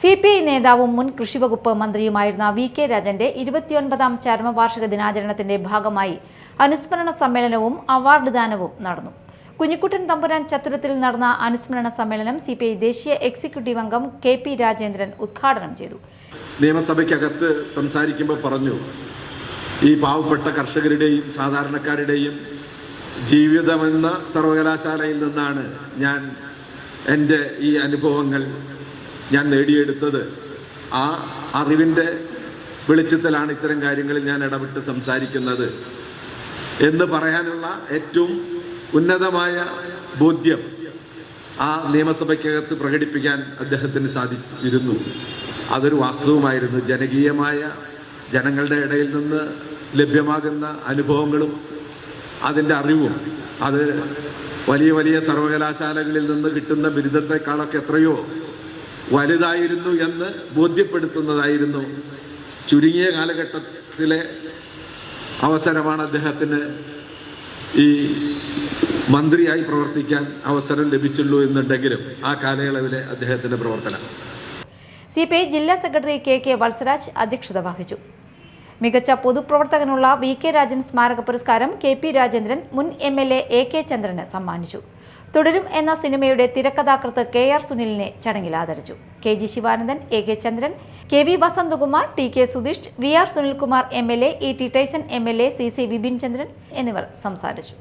C P I നേതാവും മുൻ കൃഷിവകുപ്പ് മന്ത്രിയുമായിരുന്ന വി കെ രാജന്റെ ഇരുപത്തിയൊൻപതാം ചരമവാർഷിക ദിനാചരണത്തിന്റെ ഭാഗമായി അനുസ്മരണ സമ്മേളനവും അവാർഡ് ദാനവും നടന്നു. കുഞ്ഞിക്കുട്ടൻ തമ്പുരാൻ ചത്തുരത്തിൽ നടന്ന അനുസ്മരണ സമ്മേളനം സി പി ഐ ദേശീയ എക്സിക്യൂട്ടീവ് അംഗം കെ പി രാജേന്ദ്രൻ ഉദ്ഘാടനം ചെയ്തു. നിയമസഭയ്ക്കകത്ത് സംസാരിക്കുമ്പോൾ പറഞ്ഞു ഈ പാവപ്പെട്ട കർഷകരുടെയും സാധാരണക്കാരുടെയും ജീവിതമെന്ന സർവകലാശാലയിൽ നിന്നാണ് ഞാൻ എന്റെ ഈ അനുഭവങ്ങൾ ഞാൻ നേടിയെടുത്തത്. ആ അറിവിന്റെ വെളിച്ചത്തിലാണ് ഇത്തരം കാര്യങ്ങളിൽ ഞാൻ ഇടപെട്ട് സംസാരിക്കുന്നത്. എന്ന് പറയാനുള്ള ഏറ്റവും ഉന്നതമായ ബോധ്യം ആ നിയമസഭയ്ക്കകത്ത് പ്രകടിപ്പിക്കാൻ അദ്ദേഹത്തിന് സാധിച്ചിരുന്നു. അതൊരു വാസ്തവമായിരുന്നു. ജനകീയമായ ജനങ്ങളുടെ ഇടയിൽ നിന്ന് ലഭ്യമാകുന്ന അനുഭവങ്ങളും അതിന്റെ അറിവും അത് വലിയ വലിയ സർവകലാശാലകളിൽ നിന്ന് കിട്ടുന്ന ബിരുദത്തെക്കാളൊക്കെ എത്രയോ വലുതായിരുന്നു എന്ന് ബോധ്യപ്പെടുത്തുന്നതായിരുന്നു ചുരുങ്ങിയ കാലഘട്ടത്തിലെ അവസരമാണ് അദ്ദേഹത്തിന് ഈ മന്ത്രിയായി പ്രവർത്തിക്കാൻ അവസരം ലഭിച്ചുള്ളൂ എന്നുണ്ടെങ്കിലും ആ കാലയളവിലെ അദ്ദേഹത്തിന്റെ പ്രവർത്തനം. സി പി ഐ ജില്ലാ സെക്രട്ടറി കെ കെ വത്സരാജ് അധ്യക്ഷത വഹിച്ചു. മികച്ച പൊതുപ്രവർത്തകനുള്ള വി കെ രാജൻ സ്മാരക പുരസ്കാരം കെ പി രാജേന്ദ്രൻ മുൻ എം എൽ എ കെ ചന്ദ്രന് സമ്മാനിച്ചു. തുടരും എന്ന സിനിമയുടെ തിരക്കഥാകൃത്ത് കെ ആർ സുനിലിനെ ചടങ്ങിൽ ആദരിച്ചു. K G Sivanandan A K Chandran K V Vasanthakumar T K Sudheesh V R Sunilkumar M L A E T Tyson M L A C C Vipin Chandran എന്നിവർ സംസാരിച്ചു.